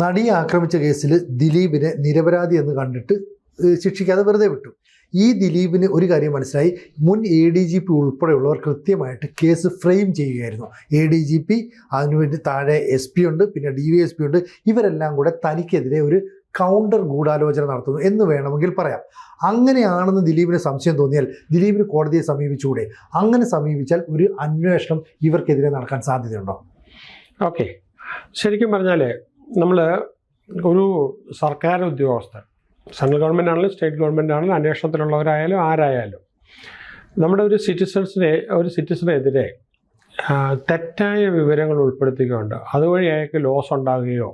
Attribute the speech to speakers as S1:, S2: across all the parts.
S1: നടിയെ ആക്രമിച്ച കേസിൽ ദിലീപിനെ നിരപരാധി എന്ന് കണ്ടിട്ട് ശിക്ഷിക്കാതെ വെറുതെ വിട്ടു. ഈ ദിലീപിന് ഒരു കാര്യം മനസ്സിലായി. മുൻ എ ഡി ജി പി ഉൾപ്പെടെയുള്ളവർ കൃത്യമായിട്ട് കേസ് ഫ്രെയിം ചെയ്യുകയായിരുന്നു. എ ഡി ജി പി അതിനുവേണ്ടി താഴെ എസ് പി ഉണ്ട് പിന്നെ ഡി വി എസ് പി ഉണ്ട്. ഇവരെല്ലാം കൂടെ തനിക്കെതിരെ ഒരു കൗണ്ടർ ഗൂഢാലോചന നടത്തുന്നു എന്ന് വേണമെങ്കിൽ പറയാം. അങ്ങനെയാണെന്ന് ദിലീപിന് സംശയം തോന്നിയാൽ ദിലീപിന് കോടതിയെ സമീപിച്ചുകൂടെ? അങ്ങനെ സമീപിച്ചാൽ ഒരു അന്വേഷണം ഇവർക്കെതിരെ നടക്കാൻ സാധ്യതയുണ്ടോ?
S2: ഓക്കെ. ശരിക്കും പറഞ്ഞാൽ നമ്മൾ ഒരു സർക്കാർ ഉദ്യോഗസ്ഥർ സെൻട്രൽ ഗവൺമെന്റ് ആണെങ്കിലും സ്റ്റേറ്റ് ഗവൺമെന്റ് ആണെങ്കിലും അന്വേഷണത്തിലുള്ളവരായാലും ആരായാലും നമ്മുടെ ഒരു സിറ്റിസൺസിനെ ഒരു സിറ്റിസണെതിരെ തെറ്റായ വിവരങ്ങൾ ഉൾപ്പെടുത്തുകയുണ്ട് അതുവഴി അയാൾക്ക് ലോസ് ഉണ്ടാകുകയോ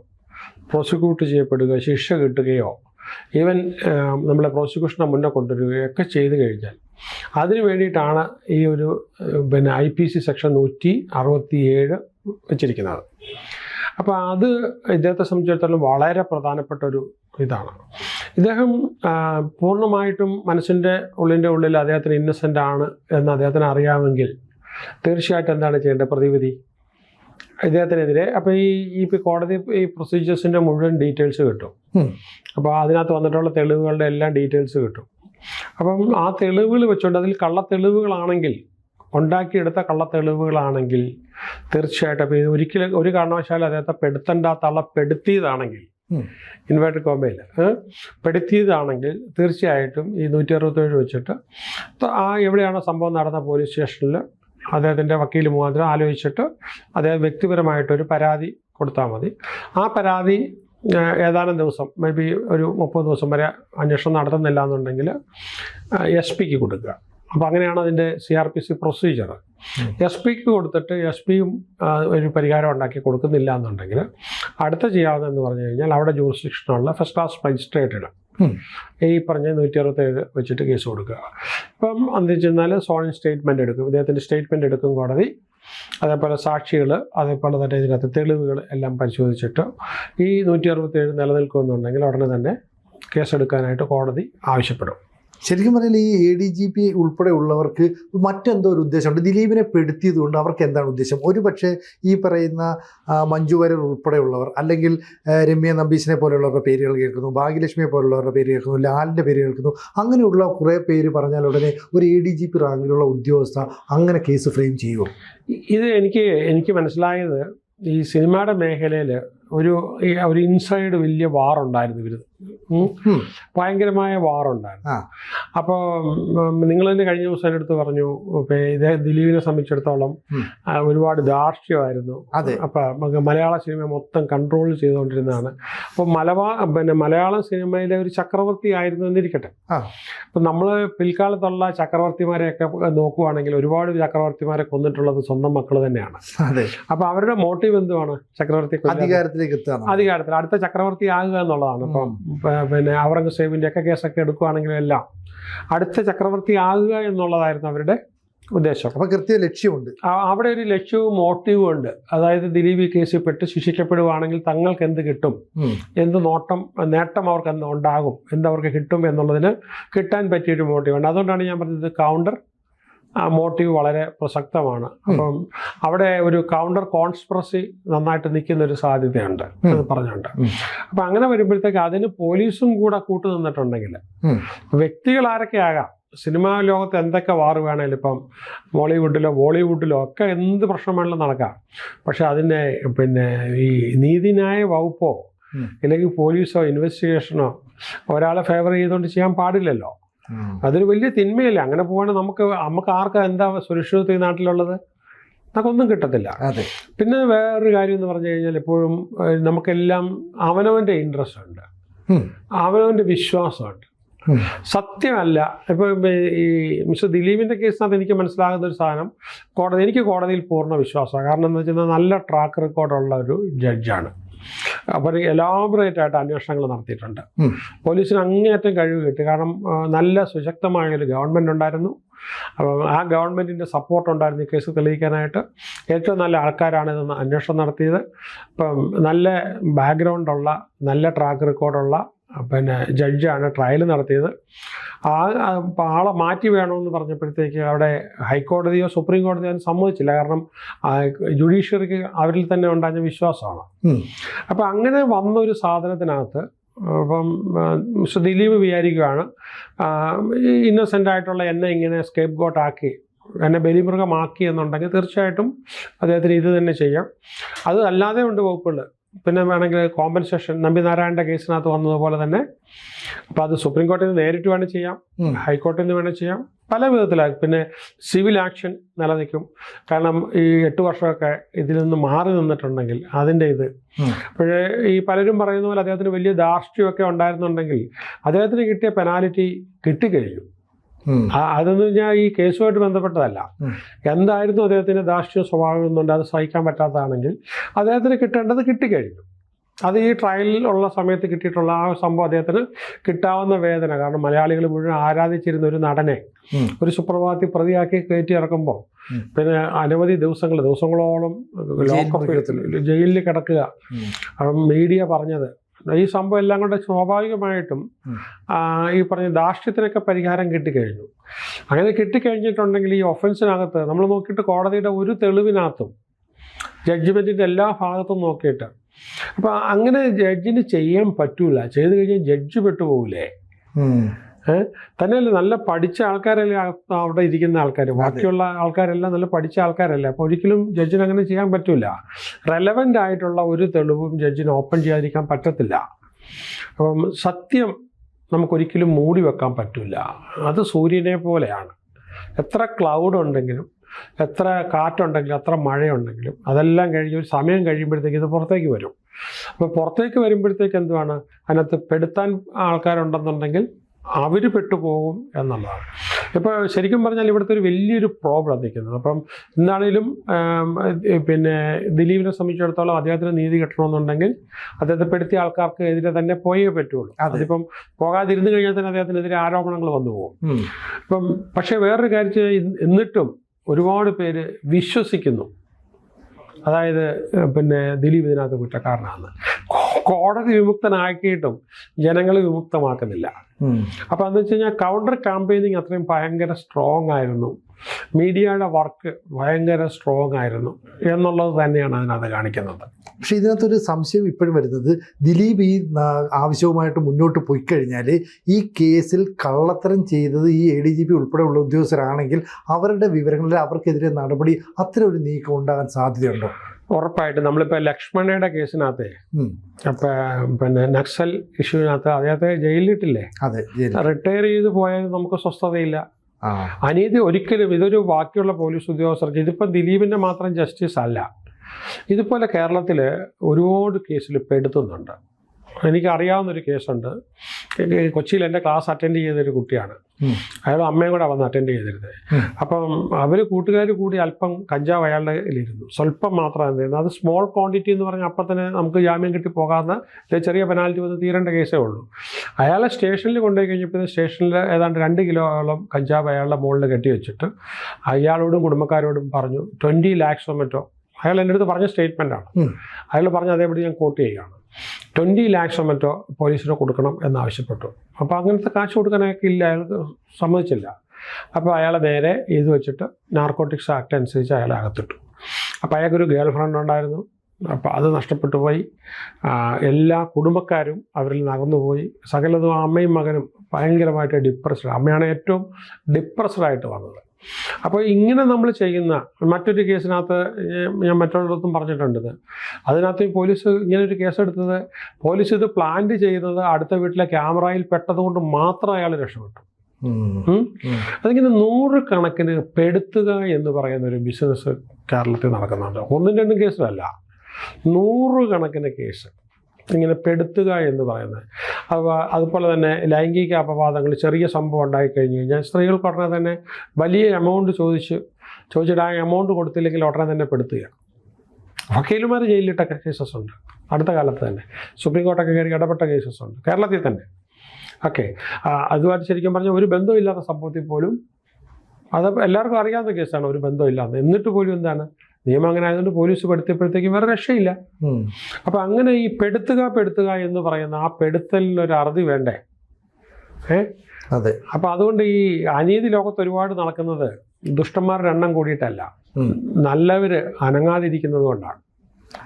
S2: പ്രോസിക്യൂട്ട് ചെയ്യപ്പെടുകയോ ശിക്ഷ കിട്ടുകയോ ഈവൻ നമ്മളെ പ്രോസിക്യൂഷനെ മുന്നേ കൊണ്ടുവരികയോ ഒക്കെ ചെയ്തു കഴിഞ്ഞാൽ അതിന് വേണ്ടിയിട്ടാണ് ഈ ഒരു പിന്നെ ഐ പി സി സെക്ഷൻ നൂറ്റി അറുപത്തി ഏഴ് വെച്ചിരിക്കുന്നത്. അപ്പോൾ അത് ഇദ്ദേഹത്തെ സംബന്ധിച്ചിടത്തോളം വളരെ പ്രധാനപ്പെട്ട ഒരു ഇതാണ്. ഇദ്ദേഹം പൂർണമായിട്ടും മനസ്സിന്റെ ഉള്ളിന്റെ ഉള്ളിൽ അദ്ദേഹത്തിന് ഇന്നസെന്റ് ആണ് എന്ന് അദ്ദേഹത്തിന് അറിയാമെങ്കിൽ തീർച്ചയായിട്ടും എന്താണ് ചെയ്യേണ്ടത്? പ്രതിവിധി. ഇദ്ദേഹത്തിനെതിരെ അപ്പോൾ ഈ ഈ കോടതി ഈ പ്രൊസീജിയേഴ്സിന്റെ മുഴുവൻ ഡീറ്റെയിൽസ് കിട്ടും. അപ്പോൾ അതിനകത്ത് വന്നിട്ടുള്ള തെളിവുകളുടെ എല്ലാം ഡീറ്റെയിൽസ് കിട്ടും. അപ്പം ആ തെളിവുകൾ വെച്ചുകൊണ്ട് അതിൽ കള്ളത്തെളിവുകളാണെങ്കിൽ ഉണ്ടാക്കിയെടുത്ത കള്ളത്തെളിവുകളാണെങ്കിൽ തീർച്ചയായിട്ടും. അപ്പോൾ ഇത് ഒരിക്കലും ഒരു കാരണവശാലും അദ്ദേഹത്തെ പെടുത്തേണ്ടാത്ത ആളെ പെടുത്തിയതാണെങ്കിൽ. ഇൻവേർട്ടഡ് കോമയിൽ പെടുത്തിയതാണെങ്കിൽ തീർച്ചയായിട്ടും ഈ നൂറ്റി അറുപത്തേഴ് വെച്ചിട്ട് ആ എവിടെയാണ് സംഭവം നടന്ന പോലീസ് സ്റ്റേഷനിൽ അദ്ദേഹത്തിന്റെ വക്കീൽ മുഖാന്തരം ആലോചിച്ചിട്ട് അദ്ദേഹം വ്യക്തിപരമായിട്ടൊരു പരാതി കൊടുത്താൽ മതി. ആ പരാതി ഏതാനും ദിവസം മേ ബി ഒരു മുപ്പത് ദിവസം വരെ അന്വേഷണം നടത്തുന്നില്ല എന്നുണ്ടെങ്കിൽ എസ് പിക്ക് കൊടുക്കുക. അപ്പോൾ അങ്ങനെയാണ് അതിന്റെ C R P C procedure S പിക്ക് കൊടുത്തിട്ട് എസ് പിയും ഒരു പരിഹാരം ഉണ്ടാക്കി കൊടുക്കുന്നില്ല എന്നുണ്ടെങ്കിൽ അടുത്ത ചെയ്യാവുന്നതെന്ന് പറഞ്ഞു കഴിഞ്ഞാൽ അവിടെ ജൂറിസ്ഡിക്ഷനുള്ള ഫസ്റ്റ് ക്ലാസ് മജിസ്ട്രേറ്റിന്. ഈ പറഞ്ഞ നൂറ്റി അറുപത്തേഴ് വെച്ചിട്ട് കേസ് കൊടുക്കുക. ഇപ്പം എന്താ വെച്ചാൽ സോളിൻ സ്റ്റേറ്റ്മെന്റ് എടുക്കും. ഇദ്ദേഹത്തിന്റെ സ്റ്റേറ്റ്മെന്റ് എടുക്കും കോടതി. അതേപോലെ സാക്ഷികൾ അതേപോലെ തന്നെ ഇതിനകത്ത് തെളിവുകൾ എല്ലാം പരിശോധിച്ചിട്ട് ഈ നൂറ്റി അറുപത്തേഴ് നിലനിൽക്കുമെന്നുണ്ടെങ്കിൽ ഉടനെ തന്നെ കേസെടുക്കാനായിട്ട് കോടതി ആവശ്യപ്പെടും.
S1: ശരിക്കും പറഞ്ഞാൽ ഈ എ ഡി ജി പി ഉൾപ്പെടെ ഉള്ളവർക്ക് മറ്റെന്തോ ഒരു ഉദ്ദേശമുണ്ട്. ദിലീപിനെ പെടുത്തിയത് കൊണ്ട് അവർക്ക് എന്താണ് ഉദ്ദേശം? ഒരു പക്ഷേ ഈ പറയുന്ന മഞ്ജു ഉൾപ്പെടെയുള്ളവർ അല്ലെങ്കിൽ രമ്യ നമ്പീശിനെ പോലെയുള്ളവരുടെ പേരുകൾ കേൾക്കുന്നു ഭാഗ്യലക്ഷ്മിയെ പോലുള്ളവരുടെ പേര് കേൾക്കുന്നു ലാലിന്റെ പേര് കേൾക്കുന്നു അങ്ങനെയുള്ള കുറേ പേര് പറഞ്ഞാൽ ഉടനെ ഒരു എ ഡി ജി പി റാങ്കിലുള്ള ഉദ്യോഗസ്ഥ അങ്ങനെ കേസ് ഫ്രെയിം ചെയ്യുമോ
S2: ഇത് എനിക്ക് എനിക്ക് മനസ്സിലായത് ഈ സിനിമയുടെ മേഖലയിൽ ഒരു ഒരു ഇൻസൈഡ് വലിയ വാറുണ്ടായിരുന്നു
S1: ഇവരുത്.
S2: ഭയങ്കരമായ വാറുണ്ടായിരുന്നു. അപ്പോൾ നിങ്ങൾ തന്നെ കഴിഞ്ഞ ദിവസം എന്റെ അടുത്ത് പറഞ്ഞു ഇതേ ദിലീപിനെ സംബന്ധിച്ചിടത്തോളം ഒരുപാട് ധാർഷ്ട്യമായിരുന്നു.
S1: അതെ.
S2: അപ്പം മലയാള സിനിമ മൊത്തം കൺട്രോൾ ചെയ്തുകൊണ്ടിരുന്നതാണ്. അപ്പോൾ മലബാ പിന്നെ മലയാളം സിനിമയിലെ ഒരു ചക്രവർത്തി ആയിരുന്നു എന്നിരിക്കട്ടെ. അപ്പം നമ്മൾ പിൽക്കാലത്തുള്ള ചക്രവർത്തിമാരെയൊക്കെ നോക്കുവാണെങ്കിൽ ഒരുപാട് ചക്രവർത്തിമാരെ കൊന്നിട്ടുള്ളത് സ്വന്തം മക്കൾ തന്നെയാണ്. അപ്പോൾ അവരുടെ മോട്ടീവ് എന്തുവാണ്? ചക്രവർത്തി
S1: അധികാരത്തിലേക്ക്
S2: അധികാരത്തിൽ അടുത്ത ചക്രവർത്തി ആകുക എന്നുള്ളതാണ്. ഇപ്പം പ- പിന്നെ ഔറംഗസേബിന്റെ ഒക്കെ കേസൊക്കെ എടുക്കുകയാണെങ്കിലും എല്ലാം അടുത്ത ചക്രവർത്തി ആകുക എന്നുള്ളതായിരുന്നു അവരുടെ ഉദ്ദേശം.
S1: അപ്പം കൃത്യ ലക്ഷ്യമുണ്ട്.
S2: അവിടെ ഒരു ലക്ഷ്യവും മോട്ടീവും ഉണ്ട്. അതായത് ദിലീപ് ഈ കേസിൽ പെട്ട് ശിക്ഷിക്കപ്പെടുവാണെങ്കിൽ തങ്ങൾക്ക് എന്ത് കിട്ടും. എന്ത് നോട്ടം നേട്ടം അവർക്ക് എന്ത് ഉണ്ടാകും? എന്തവർക്ക് കിട്ടും എന്നുള്ളതിന് കിട്ടാൻ പറ്റിയൊരു മോട്ടീവുണ്ട് അതുകൊണ്ടാണ് ഞാൻ പറഞ്ഞത് കൗണ്ടർ ആ മോട്ടീവ് വളരെ പ്രസക്തമാണ്. അപ്പം അവിടെ ഒരു കൗണ്ടർ കോൺസ്പ്രസി നന്നായിട്ട് നിൽക്കുന്ന ഒരു സാധ്യതയുണ്ട്
S1: എന്ന്
S2: പറഞ്ഞുണ്ട് പറഞ്ഞുകൊണ്ട്. അപ്പം അങ്ങനെ വരുമ്പോഴത്തേക്ക് അതിന് പോലീസും കൂടെ കൂട്ടു നിന്നിട്ടുണ്ടെങ്കിൽ വ്യക്തികൾ ആരൊക്കെ ആകാം സിനിമാ ലോകത്ത് എന്തൊക്കെ വാർ വേണേലും ഇപ്പം മോളിവുഡിലോ ബോളിവുഡിലോ ഒക്കെ എന്ത് പ്രശ്നം വേണമെങ്കിലും നടക്കാം. പക്ഷെ അതിനെ പിന്നെ ഈ നീതിന്യായ വകുപ്പോ അല്ലെങ്കിൽ പോലീസോ ഇൻവെസ്റ്റിഗേഷനോ ഒരാളെ ഫേവർ ചെയ്തുകൊണ്ട് ചെയ്യാൻ പാടില്ലല്ലോ. അതൊരു വലിയ തിന്മയല്ല? അങ്ങനെ പോവാണെങ്കിൽ നമുക്ക് നമുക്ക് ആർക്കാ എന്താ സുരക്ഷിതത്വം ഈ നാട്ടിലുള്ളത്? നമുക്കൊന്നും കിട്ടത്തില്ല.
S1: അതെ.
S2: പിന്നെ വേറൊരു കാര്യം എന്ന് പറഞ്ഞു കഴിഞ്ഞാൽ എപ്പോഴും നമുക്കെല്ലാം അവനവന്റെ ഇൻട്രസ്റ്റ് ഉണ്ട്.
S1: അവനവന്റെ
S2: അവനവന്റെ വിശ്വാസമുണ്ട്. സത്യമല്ല ഇപ്പം ഈ മിസ്റ്റർ ദിലീപിന്റെ കേസിനകത്ത് എനിക്ക് മനസ്സിലാകുന്ന ഒരു സാധനം കോടതി എനിക്ക് കോടതിയിൽ പൂർണ വിശ്വാസമാണ്. കാരണം എന്താ വെച്ചാൽ നല്ല ട്രാക്ക് റെക്കോർഡുള്ള ഒരു ജഡ്ജാണ് അപ്പോൾ എലാബറേറ്റ് ആയിട്ട് അന്വേഷണങ്ങൾ നടത്തിയിട്ടുണ്ട്. പോലീസിന് അങ്ങേയറ്റം കഴിവ് കിട്ടി. കാരണം നല്ല സുശക്തമായ ഒരു ഗവൺമെന്റ് ഉണ്ടായിരുന്നു. അപ്പം ആ ഗവൺമെന്റിന്റെ സപ്പോർട്ട് ഉണ്ടായിരുന്നു ഈ കേസ് തെളിയിക്കാനായിട്ട്. ഏറ്റവും നല്ല ആൾക്കാരാണ് ഇത് അന്വേഷണം നടത്തിയത്. ഇപ്പം നല്ല ബാക്ക്ഗ്രൗണ്ടുള്ള നല്ല ട്രാക്ക് റെക്കോർഡുള്ള പിന്നെ ജഡ്ജാണ് ട്രയൽ നടത്തിയത്. ആ ആളെ മാറ്റി വേണമെന്ന് പറഞ്ഞപ്പോഴത്തേക്ക് അവിടെ ഹൈക്കോടതിയോ സുപ്രീം കോടതിയോ അതിന് സമ്മതിച്ചില്ല. കാരണം ജുഡീഷ്യറിക്ക് അവരിൽ തന്നെ ഉണ്ടായ വിശ്വാസമാണ്. അപ്പം അങ്ങനെ വന്ന ഒരു സാധനത്തിനകത്ത് അപ്പം മിസ്റ്റർ ദിലീപ് വിചാരിക്കുകയാണ് ഇന്നസെന്റ് ആയിട്ടുള്ള എന്നെ ഇങ്ങനെ സ്കേപ്പ് ഗോട്ടാക്കി എന്നെ ബലിമൃഗമാക്കി എന്നുണ്ടെങ്കിൽ തീർച്ചയായിട്ടും അദ്ദേഹത്തിന് ഇത് തന്നെ ചെയ്യാം. അത് അല്ലാതെ ഉണ്ട് വകുപ്പുകൾ പിന്നെ വേണമെങ്കിൽ കോമ്പൻസേഷൻ നമ്പി നാരായണന്റെ കേസിനകത്ത് വന്നതുപോലെ തന്നെ അപ്പോൾ അത് സുപ്രീം കോടതിയിൽ നിന്ന് നേരിട്ട് വേണം ചെയ്യാം
S1: ഹൈക്കോടതി
S2: ഹൈക്കോടതിയിൽ നിന്ന് വേണം ചെയ്യാം പല വിധത്തിലാകും പിന്നെ സിവിൽ ആക്ഷൻ നിലനിൽക്കും. കാരണം ഈ എട്ട് വർഷമൊക്കെ ഇതിൽ നിന്ന് മാറി നിന്നിട്ടുണ്ടെങ്കിൽ അതിന്റെ ഇത്.
S1: പക്ഷേ
S2: അപ്പോഴേ ഈ പലരും പറയുന്ന പോലെ അദ്ദേഹത്തിന് വലിയ ധാർഷ്ട്യമൊക്കെ ഉണ്ടായിരുന്നുണ്ടെങ്കിൽ അദ്ദേഹത്തിന് കിട്ടിയ പെനാലിറ്റി കിട്ടിക്കഴിഞ്ഞു. അതെന്ന് പറഞ്ഞാൽ ഈ കേസുമായിട്ട് ബന്ധപ്പെട്ടതല്ല.
S1: എന്തായിരുന്നു
S2: അദ്ദേഹത്തിന്റെ ദാർഷ്ട്യ സ്വഭാവം എന്നുണ്ട് അത് സഹിക്കാൻ പറ്റാത്തതാണെങ്കിൽ അദ്ദേഹത്തിന് കിട്ടേണ്ടത് കിട്ടിക്കഴിഞ്ഞു. അത് ഈ ട്രയലിൽ ഉള്ള സമയത്ത് കിട്ടിയിട്ടുള്ള ആ സംഭവം അദ്ദേഹത്തിന് കിട്ടാവുന്ന വേദന. കാരണം മലയാളികൾ മുഴുവൻ ആരാധിച്ചിരുന്ന ഒരു നടനെ ഒരു സുപ്രഭാതത്തിൽ പ്രതിയാക്കി കയറ്റി ഇറക്കുമ്പോൾ പിന്നെ അനവധി ദിവസങ്ങൾ ദിവസങ്ങളോളം ലോക്കപ്പ് ജയിലിൽ കിടക്കുക. മീഡിയ പറഞ്ഞത് ഈ സംഭവം എല്ലാം കൊണ്ട് സ്വാഭാവികമായിട്ടും ഈ പറഞ്ഞ ദാർഷ്ട്യത്തിനൊക്കെ പരിഹാരം കിട്ടിക്കഴിഞ്ഞു. അങ്ങനെ കിട്ടിക്കഴിഞ്ഞിട്ടുണ്ടെങ്കിൽ ഈ ഒഫൻസിനകത്ത് നമ്മൾ നോക്കിയിട്ട് കോടതിയുടെ ഒരു തെളിവിനകത്തും ജഡ്ജ്മെന്റിന്റെ എല്ലാ ഭാഗത്തും നോക്കിയിട്ട് അപ്പം അങ്ങനെ ജഡ്ജിന് ചെയ്യാൻ പറ്റൂല. ചെയ്ത് കഴിഞ്ഞാൽ ജഡ്ജ് പെട്ടുപോകില്ലേ. തന്നെയല്ല നല്ല പഠിച്ച ആൾക്കാരല്ലേ അവിടെ ഇരിക്കുന്ന ആൾക്കാർ ബാക്കിയുള്ള ആൾക്കാരെല്ലാം നല്ല പഠിച്ച ആൾക്കാരല്ലേ. അപ്പോൾ ഒരിക്കലും ജഡ്ജിന് അങ്ങനെ ചെയ്യാൻ പറ്റില്ല റെലവന്റ് ആയിട്ടുള്ള ഒരു തെളിവും ജഡ്ജിന് ഓപ്പൺ ചെയ്യാതിരിക്കാൻ പറ്റത്തില്ല. അപ്പം സത്യം നമുക്കൊരിക്കലും മൂടി വെക്കാൻ പറ്റില്ല അത് സൂര്യനെ പോലെയാണ്. എത്ര ക്ലൗഡ് ഉണ്ടെങ്കിലും എത്ര കാറ്റുണ്ടെങ്കിലും എത്ര മഴയുണ്ടെങ്കിലും അതെല്ലാം കഴിഞ്ഞ് ഒരു സമയം കഴിയുമ്പോഴത്തേക്ക് ഇത് പുറത്തേക്ക് വരും. അപ്പോൾ പുറത്തേക്ക് വരുമ്പോഴത്തേക്ക് എന്തുവാണ്? അതിനകത്ത് പെടുത്താൻ ആൾക്കാരുണ്ടെന്നുണ്ടെങ്കിൽ അവർ പെട്ടുപോകും എന്നുള്ളതാണ്. ഇപ്പോൾ ശരിക്കും പറഞ്ഞാൽ ഇവിടുത്തെ ഒരു വലിയൊരു പ്രോബ്ലം നിൽക്കുന്നത്. അപ്പം എന്താണേലും പിന്നെ ദിലീപിനെ സംബന്ധിച്ചിടത്തോളം അദ്ദേഹത്തിന് നീതി കിട്ടണമെന്നുണ്ടെങ്കിൽ അദ്ദേഹത്തെ പെടുത്തിയ ആൾക്കാർക്ക് എതിരെ തന്നെ പോയേ പറ്റുള്ളൂ.
S1: അതെ.
S2: അതിപ്പം പോകാതിരുന്നു കഴിഞ്ഞാൽ തന്നെ അദ്ദേഹത്തിനെതിരെ ആരോപണങ്ങൾ വന്നു പോകും.
S1: അപ്പം
S2: ഇപ്പം പക്ഷേ വേറൊരു കാര്യം എന്നിട്ടും ഒരുപാട് പേര് വിശ്വസിക്കുന്നു. അതായത് പിന്നെ ദിലീപ് ഇതിനകത്ത് കുറ്റക്കാരനാണ്. കോടതി വിമുക്തനാക്കിയിട്ടും ജനങ്ങൾ വിമുക്തമാക്കുന്നില്ല.
S1: അപ്പൊ
S2: അപ്പോൾ എന്ന് വെച്ച് കഴിഞ്ഞാൽ കൗണ്ടർ ക്യാമ്പയിനിങ് അത്രയും ഭയങ്കര സ്ട്രോങ് ആയിരുന്നു. മീഡിയയുടെ വർക്ക് ഭയങ്കര സ്ട്രോങ് ആയിരുന്നു എന്നുള്ളത് തന്നെയാണ് അതിനകത്ത് കാണിക്കുന്നത്.
S1: പക്ഷെ ഇതിനകത്തൊരു സംശയം ഇപ്പോഴും വരുന്നത്. ദിലീപ് ഈ ആവശ്യവുമായിട്ട് മുന്നോട്ട് പോയി കഴിഞ്ഞാൽ ഈ കേസിൽ കള്ളത്തരം ചെയ്തത് ഈ എ ഡി ജി പി ഉൾപ്പെടെയുള്ള ഉദ്യോഗസ്ഥരാണെങ്കിൽ അവരുടെ വിവരങ്ങളിൽ അവർക്കെതിരെ നടപടി അത്ര ഒരു നീക്കം ഉണ്ടാകാൻ സാധ്യതയുണ്ടോ?
S2: ഉറപ്പായിട്ടും നമ്മളിപ്പോൾ ലക്ഷ്മണയുടെ കേസിനകത്തെ. അപ്പം പിന്നെ നക്സൽ ഇഷ്യൂവിനകത്ത് അദ്ദേഹത്തെ ജയിലിലിട്ടില്ലേ?
S1: അതെ.
S2: റിട്ടയർ ചെയ്ത് പോയാൽ നമുക്ക് സ്വസ്ഥതയില്ല. അനീതി ഒരിക്കലും ഇതൊരു ബാക്കിയുള്ള പോലീസ് ഉദ്യോഗസ്ഥർക്ക് ഇതിപ്പം ദിലീപിന്റെ മാത്രം ജസ്റ്റിസ് അല്ല. ഇതുപോലെ കേരളത്തിൽ ഒരുപാട് കേസിൽ പെടുത്തുന്നുണ്ട്. എനിക്കറിയാവുന്ന ഒരു കേസുണ്ട് കൊച്ചിയിൽ എന്റെ ക്ലാസ് അറ്റൻഡ് ചെയ്തൊരു കുട്ടിയാണ്. അയാൾ അമ്മയും കൂടെ വന്ന് അറ്റൻഡ് ചെയ്തിരുന്നത്. അപ്പം അവർ കൂട്ടുകാർ കൂടി അല്പം കഞ്ചാവ് അയാളുടെ ഇരുന്നു സ്വല്പം മാത്രമാണ് അത് സ്മോൾ ക്വാണ്ടിറ്റി എന്ന് പറഞ്ഞാൽ അപ്പം തന്നെ നമുക്ക് ജാമ്യം കിട്ടി പോകാവുന്ന ചെറിയ പെനാൽറ്റി വന്ന് തീരേണ്ട കേസേ ഉള്ളൂ. അയാളെ സ്റ്റേഷനിൽ കൊണ്ടുപോയി കഴിഞ്ഞപ്പോൾ സ്റ്റേഷനിൽ ഏതാണ്ട് രണ്ട് കിലോളം കഞ്ചാവ് അയാളുടെ മുകളിൽ കെട്ടി വെച്ചിട്ട് അയാളോടും കുടുംബക്കാരോടും പറഞ്ഞു ട്വന്റി ലാക്സോ മറ്റോ? അയാൾ എന്റെ അടുത്ത് പറഞ്ഞ
S1: സ്റ്റേറ്റ്മെന്റാണ്.
S2: അയാൾ പറഞ്ഞ അതേപടി ഞാൻ കോട്ട് ചെയ്യുകയാണ്. ട്വന്റി ലാക്സോ മറ്റോ പോലീസിന് കൊടുക്കണം എന്നാവശ്യപ്പെട്ടു അപ്പോൾ അങ്ങനത്തെ കാശ് കൊടുക്കാനൊക്കെ ഇല്ല അയാൾക്ക് സമ്മതിച്ചില്ല. അപ്പോൾ അയാളെ നേരെ ഇത് വെച്ചിട്ട് നാർക്കോട്ടിക്സ് ആക്ട് അനുസരിച്ച് അയാളെ അകത്തിട്ടു. അപ്പോൾ അയാൾക്കൊരു ഗേൾ ഫ്രണ്ട് ഉണ്ടായിരുന്നു. അപ്പോൾ അത് നഷ്ടപ്പെട്ടു പോയി. എല്ലാ കുടുംബക്കാരും അവരിൽ നിന്ന് അകന്നുപോയി സകലതും അമ്മയും മകനും ഭയങ്കരമായിട്ട് ഡിപ്രസ്ഡ് അമ്മയാണ് ഏറ്റവും ഡിപ്രസ്ഡായിട്ട് വന്നത്. അപ്പോൾ ഇങ്ങനെ നമ്മൾ ചെയ്യുന്ന മറ്റൊരു കേസിനകത്ത് ഞാൻ- മറ്റുള്ളവർക്കും പറഞ്ഞിട്ടുണ്ട് അതിനകത്ത് ഈ പോലീസ് ഇങ്ങനെ ഒരു കേസ് കേസെടുത്തത് പോലീസ് ഇത് പ്ലാന്റ് ചെയ്യുന്നത് അടുത്ത വീട്ടിലെ ക്യാമറയിൽ പെട്ടതുകൊണ്ട് മാത്രം അയാൾ രക്ഷപ്പെട്ടു. അതിങ്ങനെ നൂറ് കണക്കിന് പെടുത്തുക എന്ന് പറയുന്ന ഒരു ബിസിനസ് കേരളത്തിൽ നടക്കുന്നുണ്ട്. ഒന്നും രണ്ടും കേസിലല്ല. നൂറുകണക്കിന് കേസ് ഇങ്ങനെ പെടുത്തുക എന്ന് പറയുന്നത്. അതുപോലെ തന്നെ ലൈംഗിക അപവാദങ്ങൾ ചെറിയ സംഭവം ഉണ്ടായിക്കഴിഞ്ഞ് കഴിഞ്ഞാൽ സ്ത്രീകൾക്ക് ഉടനെ തന്നെ വലിയ എമൗണ്ട് ചോദിച്ച് ചോദിച്ചിട്ട് ആ എമൗണ്ട് കൊടുത്തില്ലെങ്കിൽ ഉടനെ തന്നെ പെടുത്തുകയാണ് വക്കീലുമാർ ജയിലിലിട്ട കേസസ് ഉണ്ട്. അടുത്ത കാലത്ത് തന്നെ. സുപ്രീം കോർട്ടൊക്കെ കയറി ഇടപെട്ട കേസസ് ഉണ്ട്. കേരളത്തിൽ തന്നെ. ഓക്കെ അതുമായിട്ട് ശരിക്കും പറഞ്ഞാൽ ഒരു ബന്ധമില്ലാത്ത സംഭവത്തിൽ പോലും അത് എല്ലാവർക്കും അറിയാവുന്ന കേസാണ് ഒരു ബന്ധമില്ലാതെ എന്നിട്ട് പോലും എന്താണ്? നിയമം അങ്ങനെ ആയതുകൊണ്ട് പോലീസ് പെടുത്തിയപ്പോഴത്തേക്കും വേറെ രക്ഷയില്ല. അപ്പൊ അങ്ങനെ ഈ പെടുത്തുക പെടുത്തുക എന്ന് പറയുന്ന ആ പെടുത്തലിനൊരു അറുതി വേണ്ടേ? ഏ?
S1: അതെ.
S2: അപ്പം അതുകൊണ്ട് ഈ അനീതി ലോകത്ത് ഒരുപാട് നടക്കുന്നത് ദുഷ്ടന്മാരുടെ എണ്ണം കൂടിയിട്ടല്ല.
S1: നല്ലവര്
S2: നല്ലവർ അനങ്ങാതിരിക്കുന്നത് കൊണ്ടാണ്.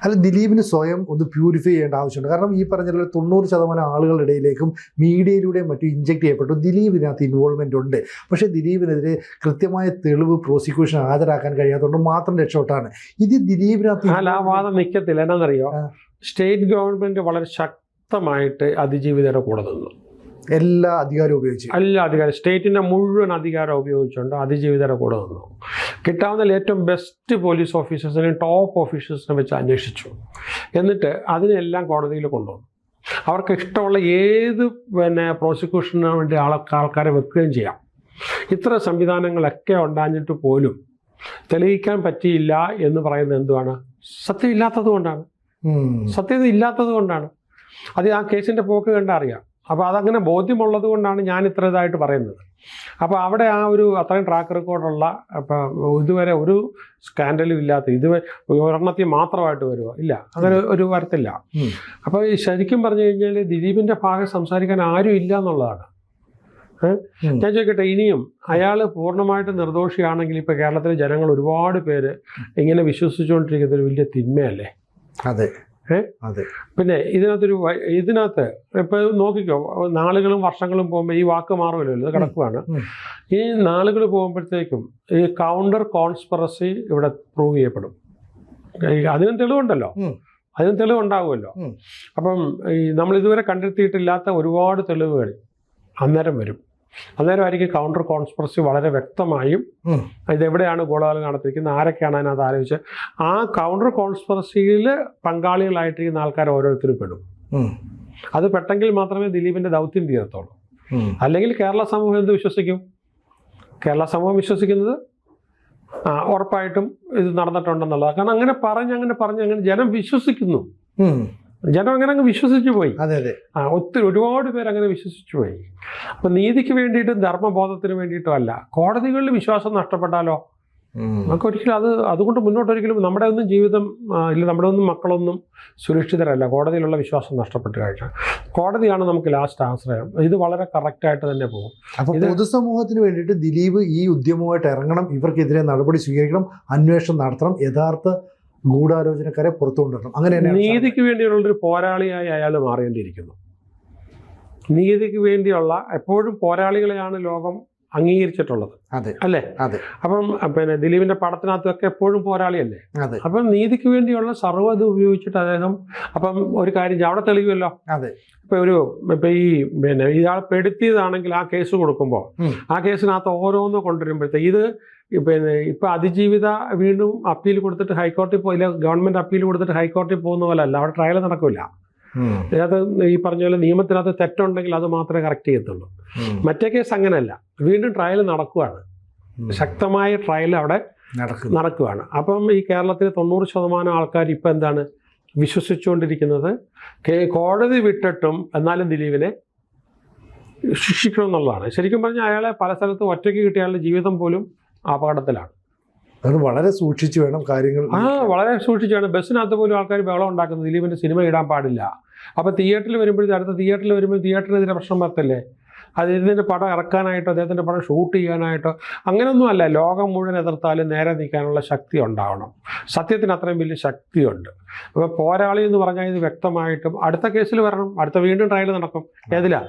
S1: അല്ല ദിലീപിന് സ്വയം ഒന്ന് പ്യൂരിഫൈ ചെയ്യേണ്ട ആവശ്യമുണ്ട്. കാരണം ഈ പറഞ്ഞ തൊണ്ണൂറ് ശതമാനം ആളുകളുടെ ഇടയിലേക്കും മീഡിയയിലൂടെയും മറ്റും ഇഞ്ചെക്ട് ചെയ്യപ്പെട്ടു. ദിലീപിനകത്ത് ഇൻവോൾവ്മെന്റ് ഉണ്ട്. പക്ഷേ ദിലീപിനെതിരെ കൃത്യമായ തെളിവ് പ്രോസിക്യൂഷൻ ഹാജരാക്കാൻ കഴിയാത്തതുകൊണ്ട് മാത്രം രക്ഷപ്പെട്ടാണ്. ഇത് ദിലീപിനകത്ത്
S2: ആ വാദം നിൽക്കത്തില്ല എന്നാണെന്നറിയോ. സ്റ്റേറ്റ് ഗവൺമെന്റ് വളരെ ശക്തമായിട്ട് അതിജീവിതയുടെ കൂടെ നിന്നു.
S1: എല്ലാ അധികാരവും ഉപയോഗിച്ചു.
S2: എല്ലാ അധികാരം സ്റ്റേറ്റിന്റെ മുഴുവൻ അധികാരം ഉപയോഗിച്ചുകൊണ്ട് അതിജീവിതരുടെ കൂടെ നിന്നു. കിട്ടാവുന്ന ഏറ്റവും ബെസ്റ്റ് പോലീസ് ഓഫീസേഴ്സിനെയും ടോപ്പ് ഓഫീസേഴ്സിനെ വെച്ച് അന്വേഷിച്ചു. എന്നിട്ട് അതിനെല്ലാം കോടതിയിൽ കൊണ്ടുവന്നു. അവർക്ക് ഇഷ്ടമുള്ള ഏത് പിന്നെ പ്രോസിക്യൂഷന് വേണ്ടി ആൾക്കാരെ വെക്കുകയും ചെയ്യാം. ഇത്ര സംവിധാനങ്ങളൊക്കെ ഉണ്ടാഞ്ഞിട്ട് പോലും തെളിയിക്കാൻ പറ്റിയില്ല എന്ന് പറയുന്നത് എന്തുവാണ്? സത്യം ഇല്ലാത്തത് കൊണ്ടാണ്. സത്യത ഇല്ലാത്തത് കൊണ്ടാണ്. അത് ആ കേസിന്റെ പോക്ക് കണ്ടാൽ അറിയാം അപ്പോൾ അതങ്ങനെ ബോധ്യമുള്ളത് കൊണ്ടാണ് ഞാൻ ഇത്ര ഇതായിട്ട് പറയുന്നത്. അപ്പോൾ അവിടെ ആ ഒരു അത്രയും ട്രാക്ക് റെക്കോർഡുള്ള അപ്പം ഇതുവരെ ഒരു സ്കാൻഡലും ഇല്ലാത്ത ഇതുവരെ ഒരെണ്ണത്തിൽ മാത്രമായിട്ട് വരുമോ ഇല്ല. അങ്ങനെ ഒരു വരത്തില്ല. അപ്പോൾ ഈ ശരിക്കും പറഞ്ഞു കഴിഞ്ഞാൽ ദിലീപിന്റെ ഭാഗം സംസാരിക്കാൻ ആരും ഇല്ല എന്നുള്ളതാണ്. ഞാൻ ചോദിക്കട്ടെ ഇനിയും അയാൾ പൂർണമായിട്ട് നിർദോഷിയാണെങ്കിൽ ഇപ്പോൾ കേരളത്തിലെ ജനങ്ങൾ ഒരുപാട് പേര് ഇങ്ങനെ വിശ്വസിച്ചുകൊണ്ടിരിക്കുന്ന ഒരു വലിയ തിന്മയല്ലേ?
S1: അതെ? അതെ.
S2: പിന്നെ ഇതിനകത്തൊരു ഇതിനകത്ത് ഇപ്പൊ നോക്കിക്കോ നാളുകളും വർഷങ്ങളും പോകുമ്പോൾ ഈ വാക്ക് മാറുമല്ലോ ഇത് കിടക്കുവാണ്. ഈ നാളുകൾ പോകുമ്പോഴത്തേക്കും ഈ കൗണ്ടർ കോൺസ്പെറസി ഇവിടെ പ്രൂവ് ചെയ്യപ്പെടും. അതിനും തെളിവുണ്ടല്ലോ.
S1: അതിന്
S2: അതിനും തെളിവുണ്ടാവുമല്ലോ. അപ്പം ഈ നമ്മൾ ഇതുവരെ കണ്ടെത്തിയിട്ടില്ലാത്ത ഒരുപാട് തെളിവുകൾ അന്നേരം വരും. അന്നേരമായിരിക്കും കൗണ്ടർ കോൺസ്പെറസി വളരെ വ്യക്തമായും. ഇതെവിടെയാണ് ഗോളകാലം നടത്തിയിരിക്കുന്നത്? ആരൊക്കെയാണ് അതിനകത്ത് ആലോചിച്ച് ആ കൗണ്ടർ കോൺസ്പെറസിയിൽ പങ്കാളികളായിട്ടിരിക്കുന്ന ആൾക്കാർ ഓരോരുത്തരും പെടും. അത് പെട്ടെങ്കിൽ മാത്രമേ ദിലീപിന്റെ ദൗത്യം തീരത്തുള്ളൂ. അല്ലെങ്കിൽ കേരള സമൂഹം എന്ത് വിശ്വസിക്കും? കേരള സമൂഹം വിശ്വസിക്കുന്നത് ആ ഉറപ്പായിട്ടും ഇത് നടന്നിട്ടുണ്ടെന്നുള്ളത് കാരണം അങ്ങനെ പറഞ്ഞ് അങ്ങനെ പറഞ്ഞ് അങ്ങനെ ജനം വിശ്വസിക്കുന്നു. ജനം അങ്ങനെ അങ്ങ് വിശ്വസിച്ചു പോയി.
S1: അതെ അതെ.
S2: ആ ഒത്തിരി ഒരുപാട് പേര് അങ്ങനെ വിശ്വസിച്ചു പോയി. അപ്പം നീതിക്ക് വേണ്ടിയിട്ടും ധർമ്മബോധത്തിന് വേണ്ടിയിട്ടും അല്ല. കോടതികളിൽ വിശ്വാസം നഷ്ടപ്പെട്ടാലോ. നമുക്ക് ഒരിക്കലും അത് അതുകൊണ്ട് മുന്നോട്ടൊരിക്കലും നമ്മുടെ ഒന്നും ജീവിതം ഇല്ല നമ്മുടെ ഒന്നും മക്കളൊന്നും സുരക്ഷിതരല്ല. കോടതിയിലുള്ള വിശ്വാസം നഷ്ടപ്പെട്ട് കഴിഞ്ഞാൽ. കോടതിയാണ് നമുക്ക് ലാസ്റ്റ് ആശ്രയം. ഇത് വളരെ കറക്റ്റായിട്ട് തന്നെ പോകും.
S1: അപ്പൊ
S2: ഇത്
S1: പൊതുസമൂഹത്തിന് വേണ്ടിയിട്ട് ദിലീപ് ഈ ഉദ്യമവുമായിട്ട് ഇറങ്ങണം. ഇവർക്കെതിരെ നടപടി സ്വീകരിക്കണം. അന്വേഷണം നടത്തണം. യഥാർത്ഥ ഗൂഢാലോചനക്കാരെ പുറത്തു കൊണ്ടുവരണം അങ്ങനെ
S2: നീതിക്ക് വേണ്ടിയുള്ള ഒരു പോരാളിയായി അയാൾ മാറേണ്ടിയിരിക്കുന്നു. നീതിക്ക് വേണ്ടിയുള്ള എപ്പോഴും പോരാളികളെയാണ് ലോകം അംഗീകരിച്ചിട്ടുള്ളത്.
S1: അതെ
S2: അല്ലേ?
S1: അതെ.
S2: അപ്പം പിന്നെ ദിലീപിന്റെ പടത്തിനകത്തൊക്കെ എപ്പോഴും പോരാളിയല്ലേ
S1: അതെ.
S2: അപ്പം നീതിക്ക് വേണ്ടിയുള്ള സർവ ഇത് ഉപയോഗിച്ചിട്ട് അദ്ദേഹം അപ്പം ഒരു കാര്യം അവിടെ തെളിയുമല്ലോ?
S1: അതെ.
S2: ഇപ്പൊ ഒരു ഇപ്പൊ ഈ പിന്നെ ഇയാൾ പെടുത്തിയതാണെങ്കിൽ ആ കേസ് കൊടുക്കുമ്പോൾ ആ കേസിനകത്ത് ഓരോന്ന് കൊണ്ടുവരുമ്പോഴത്തേക്ക് ഇത് പിന്നെ ഇപ്പൊ അതിജീവിത വീണ്ടും അപ്പീൽ കൊടുത്തിട്ട് ഹൈക്കോടതി പോയില്ല ഗവൺമെന്റ് അപ്പീൽ കൊടുത്തിട്ട് ഹൈക്കോടതി പോകുന്ന പോലെ അല്ല അവിടെ ട്രയൽ നടക്കില്ല.
S1: ഉം.
S2: ഇതിനകത്ത് ഈ പറഞ്ഞ പോലെ നിയമത്തിനകത്ത് തെറ്റുണ്ടെങ്കിൽ അത് മാത്രമേ കറക്റ്റ് ചെയ്യത്തുള്ളൂ. മറ്റേ കേസ് അങ്ങനെയല്ല. വീണ്ടും ട്രയൽ നടക്കുകയാണ് ശക്തമായ ട്രയൽ അവിടെ നടക്കുകയാണ് അപ്പം ഈ കേരളത്തിലെ തൊണ്ണൂറ് ശതമാനം ആൾക്കാർ ഇപ്പം എന്താണ്? വിശ്വസിച്ചുകൊണ്ടിരിക്കുന്നത്. കോടതി വിട്ടിട്ടും എന്നാലും ദിലീപിനെ ശിക്ഷിക്കണം എന്നുള്ളതാണ് ശരിക്കും പറഞ്ഞാൽ അയാളെ പല സ്ഥലത്തും ഒറ്റയ്ക്ക് കിട്ടിയ അയാളുടെ ജീവിതം പോലും അപകടത്തിലാണ്.
S1: അത് വളരെ സൂക്ഷിച്ചു വേണം കാര്യങ്ങൾ
S2: ആ വളരെ സൂക്ഷിച്ചാണ് ബസ്സിനകത്ത് പോലും ആൾക്കാർ ബഹളം ഉണ്ടാക്കുന്നത് ദിലീപിന്റെ സിനിമ ഇടാൻ പാടില്ല. അപ്പോൾ തിയേറ്ററിൽ വരുമ്പോൾ അടുത്ത തിയേറ്ററിൽ വരുമ്പോൾ തിയേറ്ററിനെതിരെ പ്രശ്നം വരത്തില്ലേ? അത് ഇതിന്റെ പടം ഇറക്കാനായിട്ടോ അദ്ദേഹത്തിന്റെ പടം ഷൂട്ട് ചെയ്യാനായിട്ടോ അങ്ങനെയൊന്നും അല്ല. ലോകം മുഴുവൻ എതിർത്താലും നേരെ നിൽക്കാനുള്ള ശക്തി ഉണ്ടാവണം. സത്യത്തിന് അത്രയും വലിയ ശക്തിയുണ്ട്. അപ്പോൾ പോരാളി എന്ന് പറഞ്ഞാൽ ഇത് വ്യക്തമായിട്ടും അടുത്ത കേസിൽ വരണം. അടുത്ത വീണ്ടും ട്രയൽ നടക്കും. ഏതിലാ?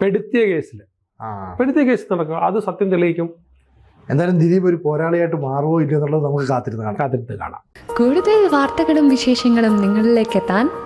S2: പെടുത്തിയ കേസിൽ.
S1: ആ.
S2: പെടുത്തിയ കേസിൽ നടക്കും. അത് സത്യം തെളിയിക്കും.
S1: എന്തായാലും ദിലീപ് ഒരു പോരാളിയായിട്ട് മാറുമോ ഇല്ലയോ എന്നുള്ളത് നമുക്ക് കാത്തിരുന്ന് കാണാം.
S2: കാത്തിരുന്ന് കാണാം.
S3: കൂടുതൽ വാർത്തകളും വിശേഷങ്ങളും നിങ്ങളിലേക്ക് എത്താൻ